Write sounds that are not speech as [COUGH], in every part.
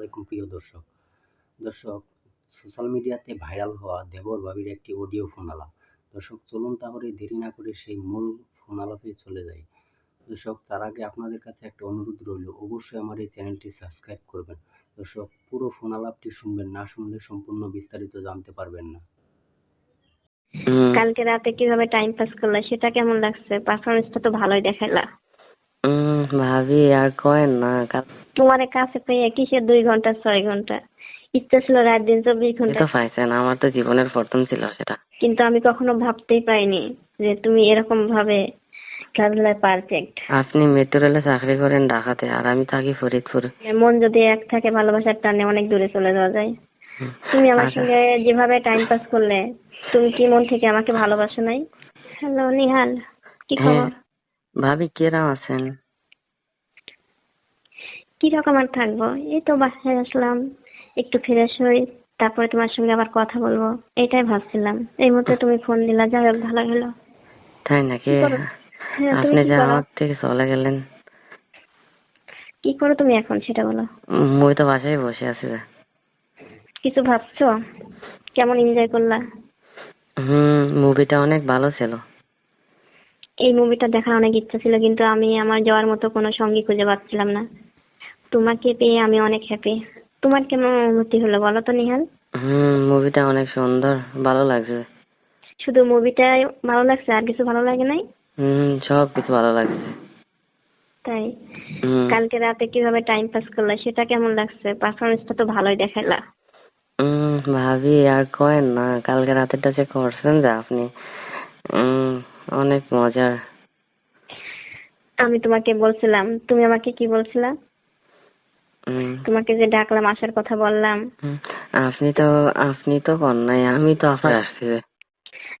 আলাইকুম প্রিয় দর্শক। দর্শক সোশ্যাল মিডিয়াতে ভাইরাল হওয়া দেবর ভাবির একটি অডিও ফোন আলাপ দর্শক, চলুন তাহলে দেরি না করে সেই মূল ফোন আলাপে চলে যাই। দর্শক, তার আগে আপনাদের কাছে একটা অনুরোধ রইল, অবশ্যই আমার এই চ্যানেলটি সাবস্ক্রাইব করবেন। দর্শক, পুরো ফোনালাপটি শুনবেন, না শুনলে সম্পূর্ণ বিস্তারিত জানতে পারবেন না। কালকে রাতে কীভাবে টাইম পাস করলে, সেটা কেমন লাগছে? পারফরমেন্সটা তো ভালোই দেখাইলা। হুম, ভাবি আর কয়েন না তোমার কাছে পেয়ে কিসের দুই ঘণ্টা ছয় ঘণ্টা? ইচ্ছা ছিল রাত দিন চব্বিশ ঘণ্টা। তো পাইছেন আমার তো জীবনের প্রথম ছিল সেটা। কিন্তু আমি কখনো ভাবতেই পাইনি যে তুমি এরকম ভাবে খেলাধুলায় পারফেক্ট আপনি মেট্রো রেলে চাকরি করেন ঢাকাতে আর আমি থাকি ফরিদপুর। মন যদি এক থাকে ভালোবাসার টানে অনেক দূরে চলে যাওয়া যায়। তুমি আমার আচ্ছা। সঙ্গে যেভাবে টাইম পাস করলে তুমি কি মন থেকে আমাকে ভালোবাসো নাই? হ্যালো নিহাল কি খবর? হ্যাঁ ভাবি কিরাম আছেন? কি রকম আর থাকব? এই তো বাসায় আসলাম একটু ফ্রেশ হই তারপরে তোমার সঙ্গে আবার কথা বলব। এটাই ভাবছিলাম। এই মুহূর্তে তুমি ফোন দিলা যাই হোক ভালো হলো তাই নাকি? হ্যাঁ, তুমি আপনি যে আমার থেকে চলে গেলেন। কি করো তুমি এখন সেটা বলো। মুই তো বাসায় বসে আছি। কিছু ভাবছ? কেমন এনজয় করলা? হুম মুভিটা অনেক ভালো ছিল। এই মুভিটা দেখার অনেক ইচ্ছা ছিল কিন্তু আমি আমার যাওয়ার মতো কোনো সঙ্গী খুঁজে পাচ্ছিলাম না। তোমাকে পেয়ে আমি অনেক হ্যাপি তোমার কেমন অনুভূতি হলো বলো তো নিহাল? হুম মুভিটা অনেক সুন্দর ভালো লাগছে। শুধু মুভিটাই ভালো লাগছে আর কিছু ভালো লাগে নাই? হুম সব কিছু ভালো লাগছে। তাই? কালকে রাতে কীভাবে টাইম পাস করলে সেটা কেমন লাগছে? পারফরমেন্সটা তো ভালোই দেখাইলা। ভাবি আর কয়েন না কালকে রাতেরটা যে করছেন যে আপনি অনেক মজার। আমি তোমাকে বলছিলাম তুমি আমাকে কি বলছিলা? তোমাকে যে ডাকলাম আসার কথা বললাম। আপনি তো আপনি তো কর নাই আমি তো আপনার আসছি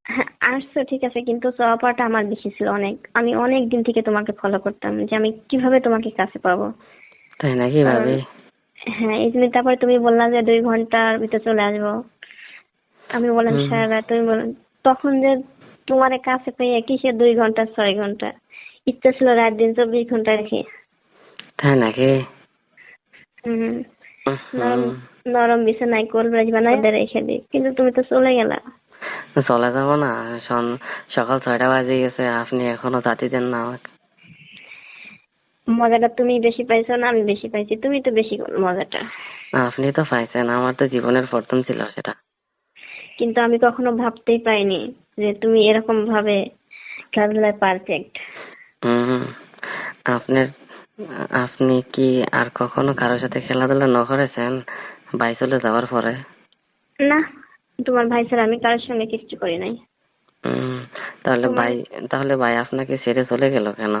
হ্যাঁ আসছো ঠিক আছে কিন্তু চাওয়াটা আমার বেশি ছিল অনেক। আমি অনেক দিন থেকে তোমাকে ফলো করতাম যে আমি কীভাবে তোমাকে কাছে পাবো। তাই নাকি ভাবি? হ্যাঁ এই জন্য তারপরে তুমি বললা যে দুই ঘণ্টার ভিতরে চলে আসব। আমি বললাম রাত তুমি বললাম তখন যে তোমার কাছে পেয়ে কিসের দুই ঘণ্টা ছয় ঘণ্টা? ইচ্ছা ছিল রাত দিন চব্বিশ ঘণ্টা রেখে। তাই নাকি? হুম। নরম বিছানায় কোল ব্রাজ বানাই রেখে দিই কিন্তু তুমি তো চলে গেলা। চলে যাব না। সকাল ছয়টা বাজে গেছে আপনি এখনও জাতি দেন না আমাকে। মজাটা তুমি বেশি পাইছো না আমি বেশি পাইছি। তুমি তো বেশি মজাটা। আপনি তো পাইছেন আমার তো জীবনের প্রথম ছিল সেটা। কিন্তু আমি কখনো ভাবতেই পাইনি যে তুমি এরকম ভাবে খেলাধুলায় পারফেক্ট আপনার আপনি কি আর কখনো কারোর সাথে খেলাধুলা ন করেছেন? ভাই চলে যাওয়ার পরে? না তোমার ভাই ছাড়া আমি কারোর সঙ্গে কিচ্ছু করি নাই। তাহলে ভাই তাহলে ভাই আপনাকে ছেড়ে চলে গেল কেন?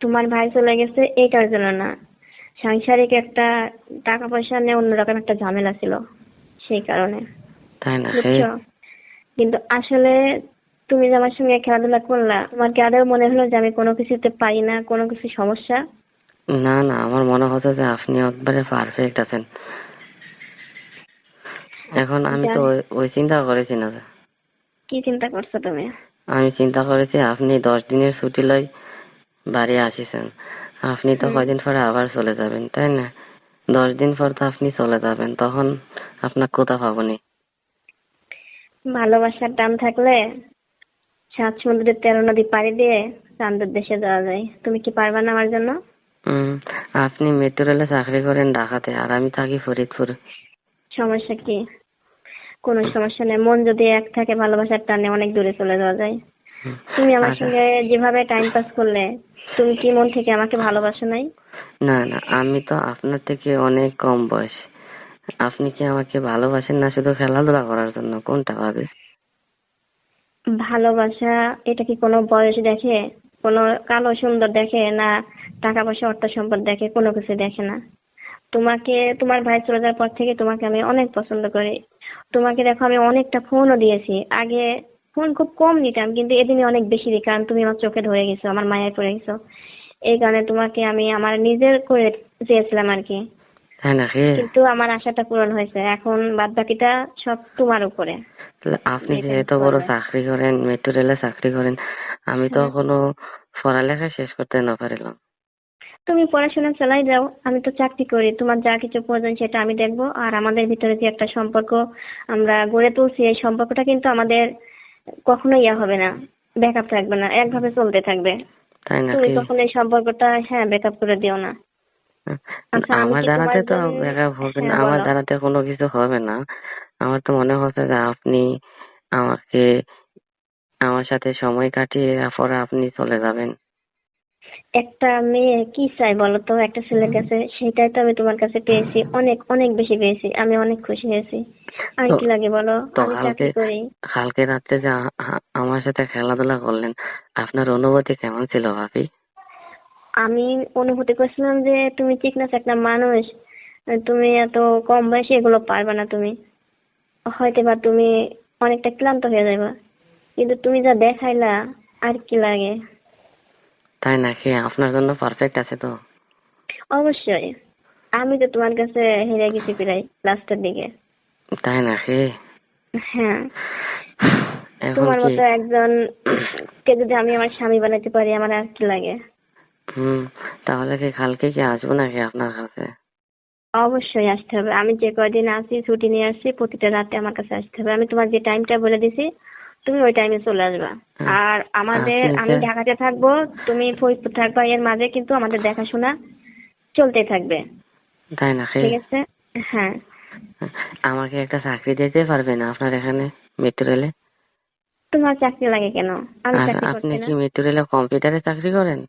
তোমার ভাই চলে গেছে এইটার জন্য না। সাংসারিক একটা টাকা পয়সা নিয়ে অন্যরকম একটা ঝামেলা ছিল সেই কারণে। তাই না? বুঝছ? কিন্তু আসলে তুমি যে আমার সঙ্গে খেলাধুলা করলা তোমার কি আদৌ মনে হলো যে আমি কোনো কিছুতে পারি না কোনো কিছু সমস্যা। না না আমার মনে হতো যে আপনি একবারে পারফেক্ট আছেন। এখন আমি তো ওই- ওই চিন্তা করেছি না কি চিন্তা করছ তুমি? আমি চিন্তা করেছি আপনি দশ দিনের ছুটি লই বাড়ি আসিছেন। আপনি তো কয়দিন পরে আবার চলে যাবেন তাই না? দশ দিন পর তো আপনি চলে যাবেন তখন আপনার কোথা পাবনি ভালোবাসার টান থাকলে সাত সমুদ্রের তেরো নদী পাড়ি দিয়ে চান্দের দেশে যাওয়া যায়। তুমি কি পারবা না আমার জন্য? আপনি মেট্রো রেলে চাকরি করেন ঢাকাতে আর আমি থাকি ফরিদপুর। সমস্যা কি? কোনো সমস্যা নেই। মন যদি এক থাকে ভালোবাসার টানে অনেক দূরে চলে যাওয়া যায়। তুমি আমার আচ্ছা। সঙ্গে যেভাবে টাইম পাস করলে তুমি কি মন থেকে আমাকে ভালোবাসো নাই? না না আমি তো আপনার থেকে অনেক কম বয়স। আপনি কি আমাকে ভালোবাসেন না শুধু খেলাধুলা করার জন্য? কোনটা ভাবে? ভালোবাসা, এটা কি কোনো বয়স দেখে? কোনো কালো সুন্দর দেখে না টাকা পয়সা, অর্থ সম্পদ দেখে? কোনো কিছু দেখে না। তোমাকে, তোমার ভাই চলে যাওয়ার পর থেকে তোমাকে আমি অনেক পছন্দ করি। তোমাকে দেখো, আমি অনেকটা ফোনও দিয়েছি। আগে ফোন খুব কম দিতাম কিন্তু এদিনে অনেক বেশি দিই, কারণ তুমি আমার চোখে ধরে গেছো, আমার মায়ায় পড়ে গেছো। এই কারণে তোমাকে আমি আমার নিজের করে চেয়েছিলাম আর কি। নাকি কিন্তু আমার আশাটা পূরণ হয়েছে। এখন বাদ বাকিটা সব তোমার উপরে। আপনি যে এত বড় চাকরি করেন মেট্রো রেলে চাকরি করেন আমি তো। এখনও পড়ালেখা শেষ করতে না পারিলাম। তুমি পড়াশোনা চালাই যাও আমি তো চাকরি করি। তোমার যা কিছু প্রয়োজন সেটা আমি দেখব। আর আমাদের ভিতরে যে একটা সম্পর্ক আমরা গড়ে তুলছি এই সম্পর্কটা কিন্তু আমাদের কখনো ইয়া হবে না ব্যাকআপ থাকবে না একভাবে চলতে থাকবে। তুমি কখনো এই সম্পর্কটা হ্যাঁ ব্যাকআপ করে দিও না। আচ্ছা, আমি আমার কি জানাতে তোমার তো ব্যাকআপ হবে না হ্যাঁ, আমার বলো। জানাতে কোনো কিছু হবে না। আমার তো মনে হচ্ছে যে আপনি আমাকে আমার সাথে সময় কাটিয়ে পরে আপনি চলে যাবেন। একটা মেয়ে কি চাই বলো তো? একটা ছেলের কাছে সেটাই তো আমি তোমার কাছে পেয়েছি। অনেক অনেক বেশি পেয়েছি। আমি অনেক খুশি হয়েছি। আর তো- কি লাগে বলো? তো আমি চাকরি কালকে করি। কালকে রাত্রে যে আ- আ- আমার সাথে খেলাধুলা করলেন আপনার অনুভূতি কেমন ছিল ভাবি? আমি অনুভূতি করছিলাম যে তুমি চিকনাস একটা মানুষ। তুমি এত কম বয়সে এগুলো পারবে না তুমি। হয়তো বা তুমি অনেকটা ক্লান্ত হয়ে যাবে। কিন্তু তুমি যা দেখাইলা আর কি লাগে? তাই নাকি? আপনার জন্য পারফেক্ট আছে তো। অবশ্যই। আমি তো তোমার কাছে হেরে গেছি প্রায় লাস্টের দিকে। তাই নাকি? হ্যাঁ। [SIGHS] তোমার মতো একজন কে যদি আমি আমার স্বামী বানাতে পারি আমার আর কি লাগে? হুম তাহলে কি কালকে কি আসব নাকি আপনার কাছে? অবশ্যই আসতে হবে। আমি যে কয়দিন আসি ছুটি নিয়ে আসছি প্রতিটা রাতে আমার কাছে আসতে হবে। আমি তোমার যে টাইমটা বলে দিছি তুমি ওই টাইমে চলে আসবা। আর আমাদের আমি ঢাকাতে থাকব তুমি ফরিদপুর থাকবা এর মাঝে কিন্তু আমাদের দেখাশোনা চলতে থাকবে। তাই নাকি? ঠিক আছে? হ্যাঁ। আমাকে একটা চাকরি দিতে পারবেন আপনার এখানে মেট্রো রেলে তোমার চাকরি লাগে কেন? আমি চাকরি আপনি করছি না। কি মেট্রো রেলে কম্পিউটারে চাকরি করেন?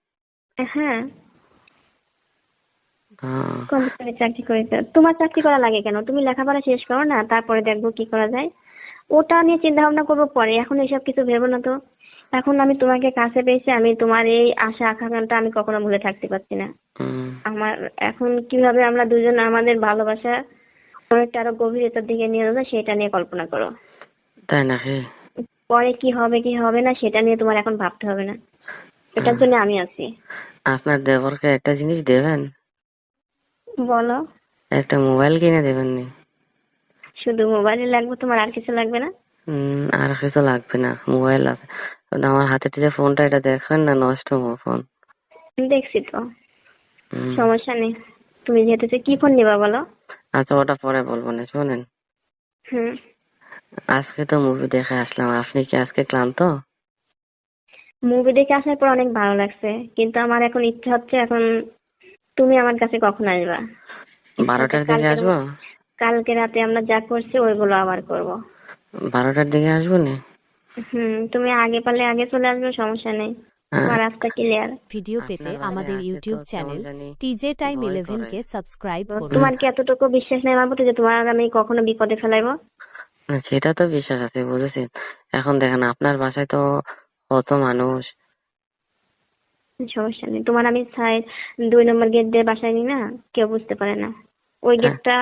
হ্যাঁ। কম্পিউটারে চাকরি করি তো। তোমার চাকরি করা লাগে কেন? তুমি লেখাপড়া শেষ করো না তারপরে দেখব কি করা যায়। ওটা নিয়ে চিন্তা ভাবনা করব পরে এখন এইসব কিছু ভেবো না তো। এখন আমি তোমাকে কাছে পেয়েছি আমি তোমার এই আশা আকাঙ্ক্ষাটা আমি কখনো ভুলে থাকতে পারছি না। আমার এখন কীভাবে আমরা দুজন আমাদের ভালোবাসা অনেকটা আরও গভীরতার দিকে নিয়ে যাব সেটা নিয়ে কল্পনা করো। তাই নাকি? পরে কি হবে কি হবে না সেটা নিয়ে তোমার এখন ভাবতে হবে না। এটার জন্য আমি আছি। আপনার দেবরকে একটা জিনিস দেবেন? বলো। একটা মোবাইল কিনে দেবেন নি শুধু মোবাইলে লাগবে তোমার আর কিছু লাগবে না? হুম, আর কিছু লাগবে না মোবাইল আছে আমার হাতে যে ফোনটা এটা দেখেন না নষ্ট ফোন। দেখছি তো। সমস্যা নেই। তুমি যেহেতু কি ফোন নিবা বলো? আচ্ছা ওটা পরে বলব না শোনেন। হুম। আজকে তো মুভি দেখে আসলাম আপনি কি আজকে ক্লান্ত? মুভি দেখে আসার পর অনেক ভালো লাগছে। কিন্তু আমার এখন ইচ্ছা হচ্ছে এখন তুমি আমার কাছে কখন আসবা? বারোটার দিকে আসব? কালকে রাতে আমরা যা করছি ওইগুলো আবার করব। বারোটার দিকে আসব নি? হুম তুমি আগে পারলে আগে চলে আসবে সমস্যা নেই। হ্যাঁ। তোমার রাস্তা ক্লিয়ার ভিডিও পেতে আমাদের YouTube channel TJ time by eleven করে। কে সাবস্ক্রাইব করুন। তোমার কি এতটুকু বিশ্বাস নেই আমার প্রতি যে তোমার আমি কখনো বিপদে ফেলাইবো? সেটা তো বিশ্বাস আছে বুঝেছেন? এখন দেখেন আপনার বাসায় তো কত মানুষ? সমস্যা নেই। তোমার আমি সাইড দুই নম্বর গেট দিয়ে বাসায় নি না কেউ বুঝতে পারে না। ওই হ্যাঁ। গেটটা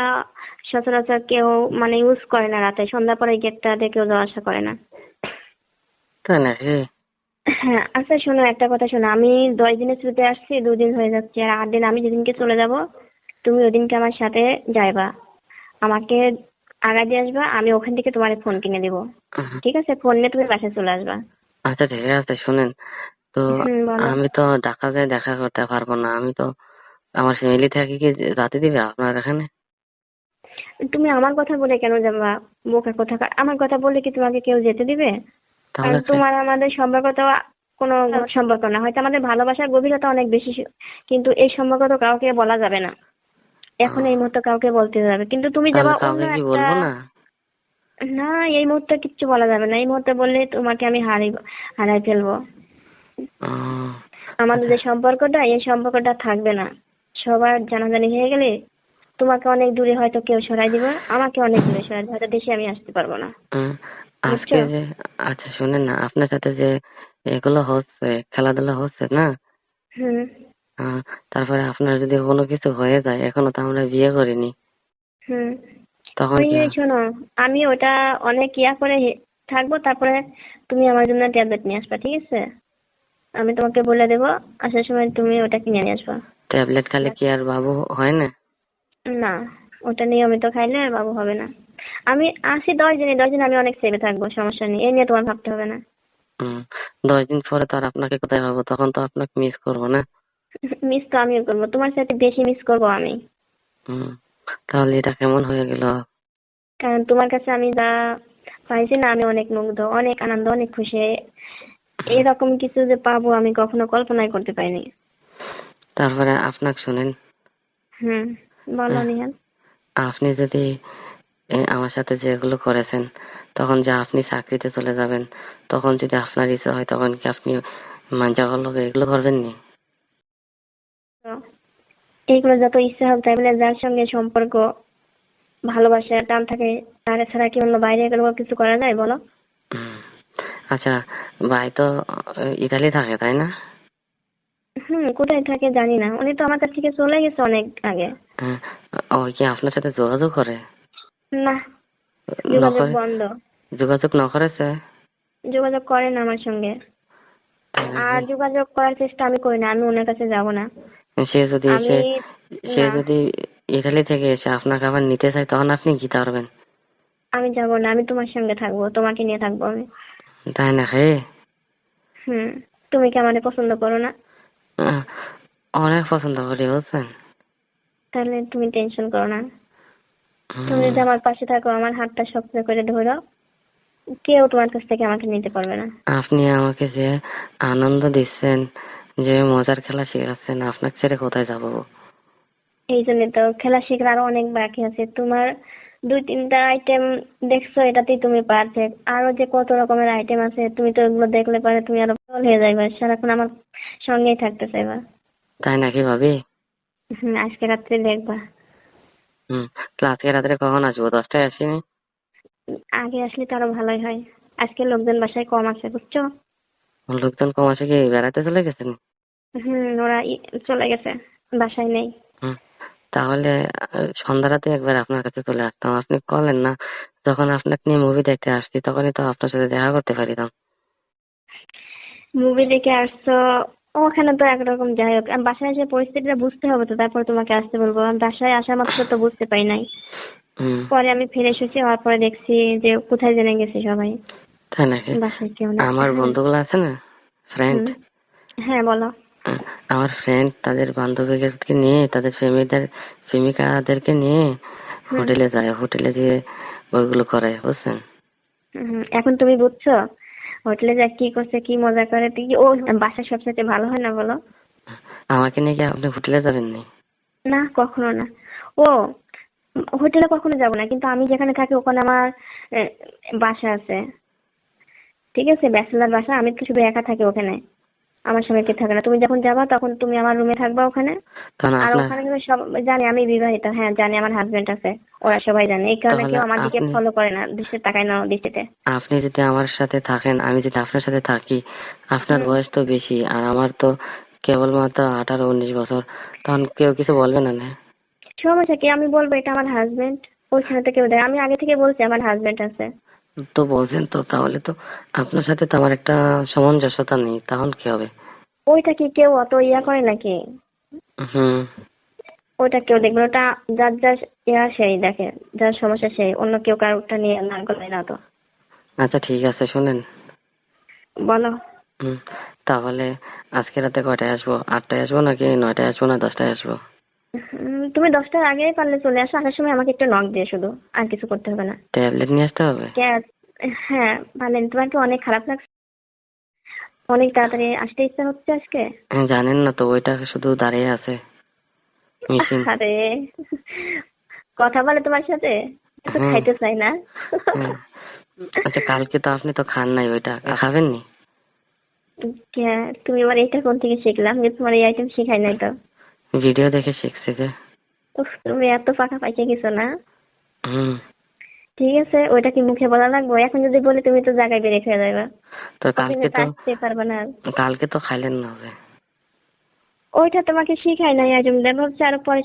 সচরাচর কেউ মানে ইউজ করে না রাতে সন্ধ্যা পরে গেটটা দিয়ে কেউ যাওয়া আসা করে না। তাই নাকি? হ্যাঁ আচ্ছা শোনো একটা কথা শোনো। আমি দশ দিনের ছুটিতে আসছি দুদিন হয়ে যাচ্ছে। আর আট দিন আমি যেদিনকে চলে যাব তুমি ওদিনকে আমার সাথে যাইবা। আমাকে আগা দিয়ে আসবা আমি ওখান থেকে তোমার ফোন কিনে দেবো। ঠিক আছে? ফোন নিয়ে তুমি বাসায় চলে আসবা। আচ্ছা ঠিক আছে শুনেন। তো হুম, বলো। আমি তো ঢাকা যায় দেখা করতে পারব না। আমি তো আমার ফ্যামিলি থেকে কি রাতে দিবে আপনার এখানে? তুমি আমার কথা বলে কেন যাবা? বোকা কথা আমার কথা বললে কি তোমাকে কেউ যেতে দিবে? তাহলে আর তোমার আমাদের সম্পর্ক তো কোনো সম্পর্ক না। হয়তো আমাদের ভালোবাসার গভীরতা অনেক বেশি কিন্তু এই সম্পর্ক তো কাউকে বলা যাবে না। এখন এই মুহূর্তে কাউকে বলতে যাবে। কিন্তু তুমি তাহলে যাবা অন্য কাউকে কি একটা বলব না? না এই মুহূর্তে কিচ্ছু বলা যাবে না। এই মুহূর্তে বললে তোমাকে আমি হারাই হারাই ফেলব। আমাদের যে সম্পর্কটা এই সম্পর্কটা থাকবে না। সবার জানাজানি হয়ে গেলে তোমাকে অনেক দূরে হয়তো কেউ সরাই দিবে। আমাকে অনেক দূরে সরাই দিবে। হয়তো দেশে আমি আসতে পারব না। আজকে যে আচ্ছা শুনেন না আপনার সাথে যে এগুলো হচ্ছে খেলাধুলা হচ্ছে না? হুম। তারপরে আপনার যদি কোনো কিছু হয়ে যায় এখনও তো আমরা বিয়ে করিনি। হুম। তখন ওই শোনো আমি ওটা অনেক ইয়া করে থাকব তারপরে তুমি আমার জন্য ট্যাবলেট নিয়ে আসবা ঠিক আছে? আমি তোমাকে বলে দেবো আসার সময় তুমি ওটা কিনে নিয়ে আসবা। ট্যাবলেট খালে কি আর বাবু হয় না? না ওটা নিয়মিত খাইলে আর বাবু হবে না। আমি আসি দশ দিনে দশ দিন আমি অনেক সেভে থাকব সমস্যা নেই এই নিয়ে তোমার ভাবতে হবে না। দশ দিন পরে তো আর আপনাকে কোথায় পাবো তখন তো আপনাকে মিস করব না। [LAUGHS] মিস তো আমিও করব তোমার সাথে বেশি মিস করব আমি। হুম। তাহলে এটা কেমন হয়ে গেল? কারণ তোমার কাছে আমি যা পাইছি না আমি অনেক মুগ্ধ অনেক আনন্দ অনেক খুশি। এরকম কিছু যে পাবো আমি কখনো কল্পনাই করতে পারিনি। তারপরে আপনাকে শুনেন। হুম বলো নিহাল আপনি যদি আমার সাথে যেগুলো করেছেন তখন যে আপনি চাকরিতে চলে যাবেন তখন যদি আপনার ইচ্ছা হয় তখন কি আপনি মাঞ্জা হলো এগুলো করবেন নি এইগুলো যত ইচ্ছা হোক তাই বলে যার সঙ্গে সম্পর্ক ভালোবাসা টান থাকে তার ছাড়া কি অন্য বাইরে গেলেও কিছু করা যায় বলো? আচ্ছা ভাই তো ইতালি থাকে তাই না? হুম কোথায় থাকে জানি না। উনি তো আমার কাছ থেকে চলে গেছে অনেক আগে। হ্যাঁ, ও কি আপনার সাথে যোগাযোগ করে? না যোগাযোগ বন্ধ। যোগাযোগ না করেছে যোগাযোগ করে না আমার সঙ্গে। আর যোগাযোগ করার চেষ্টা আমি করি না আমি ওনার কাছে যাব না। সে যদি এসে সে যদি ইতালি থেকে এসে আপনাকে আবার নিতে চায় তখন আপনি কি পারবেন আমি যাব না আমি তোমার সঙ্গে থাকব তোমাকে নিয়ে থাকব আমি। তাই না হে হুম তুমি কি আমাকে পছন্দ করো না? অনেক পছন্দ করি বুঝছেন? তাহলে তুমি টেনশন করো না। তুমি যদি আমার পাশে থাকো আমার হাতটা শক্ত করে ধরো। কেউ তোমার কাছ থেকে আমাকে নিতে পারবে না। আপনি আমাকে যে আনন্দ দিচ্ছেন যে মজার খেলা শেখাচ্ছেন আপনাকে ছেড়ে কোথায় যাব? এই জন্য তো খেলা শেখার আরও অনেক বাকি আছে। তোমার দুই তিনটা আইটেম দেখছ এটাতেই তুমি পারফেক্ট আরও যে কত রকমের আইটেম আছে তুমি তো ওগুলো দেখলে পরে তুমি আরও পাগল হয়ে যাইবা। সারাক্ষণ আমার সঙ্গেই থাকতে চাইবা। তাই নাকি ভাবি? হুম আজকে রাত্রে দেখবা। হুম আজকে রাত্রে কখন আসব? দশটায় আসিনি? আগে আসলে তো আরও ভালোই হয়। আজকে লোকজন বাসায় কম আছে বুঝছ? লোকজন কম আছে কি? বেড়াতে চলে গেছেন? হুম ওরা চলে গেছে বাসায় নেই। তাহলে আহ, সন্ধ্যা রাতে একবার আপনার কাছে চলে আসতাম। আপনি বলেন না যখন আপনাকে নিয়ে মুভি দেখতে আসছি তখনই তো আপনার সাথে দেখা করতে পারিতাম। মুভি দেখে আসছো ওখানে তো একরকম যাই হোক। বাসায় এসে পরিস্থিতিটা বুঝতে হবে তো তারপর তোমাকে আসতে বলব। বাসায় আসা মাত্র তো বুঝতে পারি নাই। পরে আমি ফিরে এসেছি হওয়ার পরে দেখছি যে কোথায় জেনে গেছে সবাই। তাই নাকি? আমার হুম, বন্ধুগুলো আছে না? ফ্রেন্ড। হ্যাঁ বলো। আমার ফ্রেন্ড তাদের বান্ধবীদেরকে নিয়ে তাদের প্রেমিকদের প্রেমিকাদেরকে নিয়ে। হোটেলে যায়। হোটেলে গিয়ে ওইগুলো করে বুঝছেন? এখন তুমি বুঝছ? হোটেলে যা কি করছে কি মজা করে তুই ও বাসা সবচেয়ে ভালো হয় না বলো? আমাকে নিয়ে কি আপনি হোটেলে যাবেন নি? না কখনো না। ও হোটেলে কখনো যাব না কিন্তু আমি যেখানে থাকি ওখানে আমার বাসা আছে। ঠিক আছে ব্যাচেলার বাসা আমি তো শুধু একা থাকি ওখানে। আমার সঙ্গে কেউ থাকে না। তুমি যখন যাবা তখন তুমি আমার রুমে থাকবা ওখানে। আর ওখানে কিন্তু সব জানি আমি বিবাহিত হ্যাঁ জানি আমার হাজবেন্ড আছে। ওরা সবাই জানে। এই কারণে কেউ আমার দিকে ফলো করে না দৃষ্টি তাকায় না দৃষ্টিতে। আপনি যদি আমার সাথে থাকেন আমি যদি আপনার সাথে থাকি আপনার বয়স তো বেশি আর আমার তো কেবলমাত্র আঠারো উনিশ বছর তখন কেউ কিছু বলবে না না? সমস্যা কি? আমি বলব এটা আমার হাজবেন্ড ওইখানে তো কেউ দেয়। আমি আগে থেকে বলছি আমার হাজবেন্ড আছে। তো বলছেন তো তাহলে তো আপনার সাথে তো আমার একটা সামঞ্জস্যতা নেই তখন কি হবে? ওইটা কি কেউ অত ইয়া করে নাকি? হুম। ওটা কেউ দেখবে ওটা যার যার ইয়া সেই দেখে যার সমস্যা সেই অন্য কেউ কারোরটা নিয়ে না করে না তো। আচ্ছা ঠিক আছে শুনেন। বলো। তাহলে আজকে রাতে কয়টায় আসব? আটটায় আসব নাকি নয়টায় আসব না দশটায় আসব? তুমি দশটার আগেই পারলে চলে আসো আসার সময় আমাকে একটু নক দিয়ে শুধু আর কিছু করতে হবে না। ট্যাবলেট নিয়ে আসতে হবে? হ্যাঁ ভালেন তোমার কি অনেক খারাপ লাগছে। অনেক তাড়াতাড়ি আসতে ইচ্ছা হচ্ছে আজকে? হ্যাঁ, জানেন না তো ওইটা শুধু দাঁড়িয়ে আছে। আরে কথা বলে তোমার সাথে? একটু খাইতে চাই না। হ্যাঁ। আচ্ছা কালকে তো আপনি তো খান নাই ওইটা। খাবেন নি কে- তুমি এবার এইটা কোন থেকে শিখলাম যে তোমার এই আইটেম শিখাই নাই তো? ভিডিও দেখে শিখছে যে। উফ, তুমি এত ফাঁকা পাইছে গেছো না। হুম। ঠিক আছে ওইটা কি মুখে বলা লাগবে? এখন যদি বলি তুমি তো জায়গায় বেড়ে খেয়ে যাবে তো কালকে তো পারবে না। কালকে তো খাইলেন না ওইটা তোমাকে শিখাই নাই আজম দেব ভাবছি আরও পরে